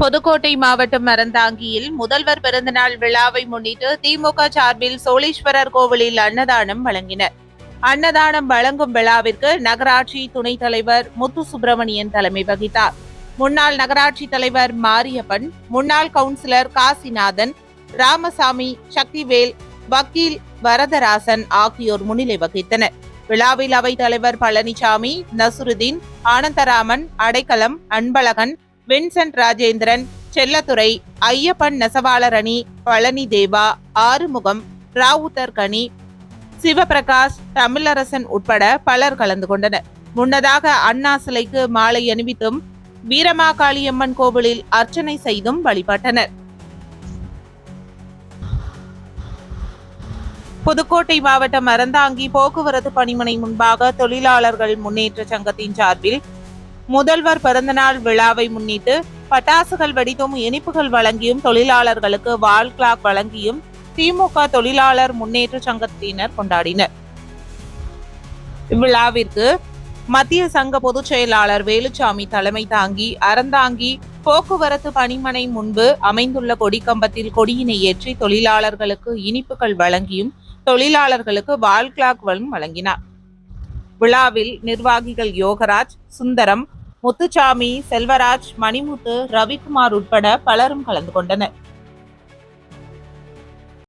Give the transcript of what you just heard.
புதுக்கோட்டை மாவட்டம் மரந்தாங்கியில் முதல்வர் பிறந்தநாள் விழாவை முன்னிட்டு திமுக சார்பில் சோழீஸ்வரர் கோவிலில் அன்னதானம் வழங்கினர். அன்னதானம் வழங்கும் விழாவிற்கு நகராட்சி துணைத் தலைவர் முத்து சுப்பிரமணியன் தலைமை வகித்தார். முன்னாள் நகராட்சி தலைவர் மாரியப்பன் முன்னாள் கவுன்சிலர் காசிநாதன் ராமசாமி சக்திவேல் வக்கீல் வரதராசன் ஆகியோர் முன்னிலை வகித்தனர். விழாவில் அவைத் தலைவர் பழனிசாமி நசுருதீன் ஆனந்தராமன் அடைக்கலம் அன்பழகன் வின்சென்ட் ராஜேந்திரன் செல்லத்துறை ஐயப்பன் நெசவாளரணி பழனி தேவா ஆறுமுகம் ராவுத்தர் கனி சிவபிரகாஷ் தமிழரசன் உட்பட பலர் கலந்து கொண்டனர். முன்னதாக அண்ணா சிலைக்கு மாலை அணிவித்தும் வீரமாகாளியம்மன் கோவிலில் அர்ச்சனை செய்தும் வழிபட்டனர். புதுக்கோட்டை மாவட்டம் அறந்தாங்கி போக்குவரத்து பணிமனை முன்பாக தொழிலாளர்கள் முன்னேற்ற சங்கத்தின் சார்பில் முதல்வர் பிறந்தநாள் விழாவை முன்னிட்டு பட்டாசுகள் வெடித்தும் இனிப்புகள் வழங்கியும் தொழிலாளர்களுக்கு வால் கிளாக் வழங்கியும் திமுக தொழிலாளர் முன்னேற்ற சங்கத்தினர் கொண்டாடினர். இவ்விழாவிற்கு மத்திய சங்க பொதுச் செயலாளர் வேலுச்சாமி தலைமை தாங்கி அறந்தாங்கி போக்குவரத்து பணிமனை முன்பு அமைந்துள்ள கொடிக்கம்பத்தில் கொடியினை ஏற்றி தொழிலாளர்களுக்கு இனிப்புகள் வழங்கியும் தொழிலாளர்களுக்கு வால் கிளாக் வழங்கினார். விழாவில் நிர்வாகிகள் யோகராஜ் சுந்தரம் முத்துச்சாமி செல்வராஜ் மணிமுத்து ரவிக்குமார் உட்பட பலரும் கலந்து கொண்டனர்.